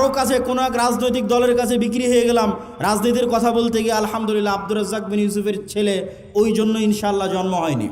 কারও কাছে কোনো এক রাজনৈতিক দলের কাছে বিক্রি হয়ে গেলাম, রাজনীতির কথা বলতে গিয়ে আলহামদুলিল্লাহ আব্দুর রাজ্জাক বিন ইউসুফের ছেলে ওই জন্য ইনশাল্লাহ জন্ম হয়নি।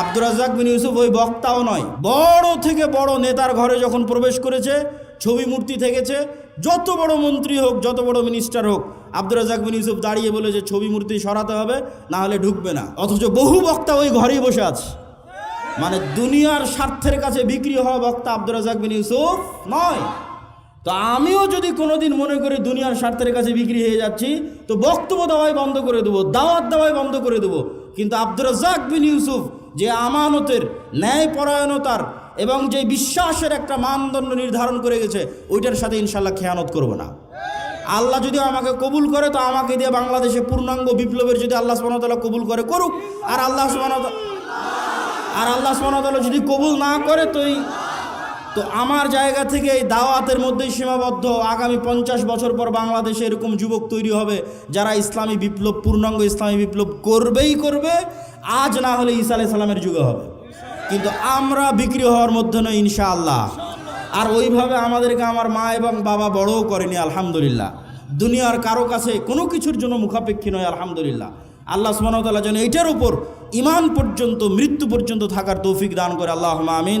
আব্দুর রাজ্জাক বিন ইউসুফ ওই বক্তাও নয়, বড় থেকে বড় নেতার ঘরে যখন প্রবেশ করেছে, ছবি মূর্তি থেকেছে, যত বড় মন্ত্রী হোক, যত বড় মিনিস্টার হোক, আব্দুর রাজাক বিন ইউসুফ দাঁড়িয়ে বলেছে ছবি মূর্তি সরাতে হবে, না হলে ঢুকবে না। অথচ বহু বক্তা ওই ঘরেই বসে আছে। মানে দুনিয়ার স্বার্থের কাছে বিক্রি হওয়া বক্তা আব্দুর রাজাক বিন ইউসুফ নয়। তো আমিও যদি কোনোদিন মনে করি দুনিয়ার স্বার্থের কাছে বিক্রি হয়ে যাচ্ছি, তো বক্তব্য দেওয়াই বন্ধ করে দেবো, দাওয়াত দেওয়াই বন্ধ করে দেবো। কিন্তু আব্দুর রাজাক বিন ইউসুফ যে আমানতের ন্যায়পরায়ণতার এবং যে বিশ্বাসের একটা মানদণ্ড নির্ধারণ করে গেছে, ওইটার সাথে ইনশাল্লাহ খেয়ানত করব না। আল্লাহ যদি আমাকে কবুল করে, তো আমাকে দিয়ে বাংলাদেশে পূর্ণাঙ্গ বিপ্লবের যদি আল্লাহ সুবাহতাল্লাহ কবুল করে, করুক। আর আল্লাহ সুবাহ আর আল্লাহ সুবহানাহু যদি কবুল না করে, তো তো আমার জায়গা থেকে এই দাওয়াতের মধ্যেই সীমাবদ্ধ। আগামী পঞ্চাশ বছর পর বাংলাদেশে এরকম যুবক তৈরি হবে, যারা ইসলামী বিপ্লব, পূর্ণাঙ্গ ইসলামী বিপ্লব করবেই করবে, আজ না হলে ঈসা আলাইহিস সালামের যুগে হবে। কিন্তু আমরা বিক্রি হওয়ার মধ্যে নয়, ইনশাআল্লাহ। আর ওইভাবে আমাদেরকে আমার মা এবং বাবা বড়ও করেনি, আলহামদুলিল্লাহ। দুনিয়ার কারও কাছে কোনো কিছুর জন্য মুখাপেক্ষী নয়, আলহামদুলিল্লাহ। আল্লাহ সুবাহতাল্লাহ যেন এটার উপর ইমান পর্যন্ত, মৃত্যু পর্যন্ত থাকার তৌফিক দান করে আল্লাহ আমিন।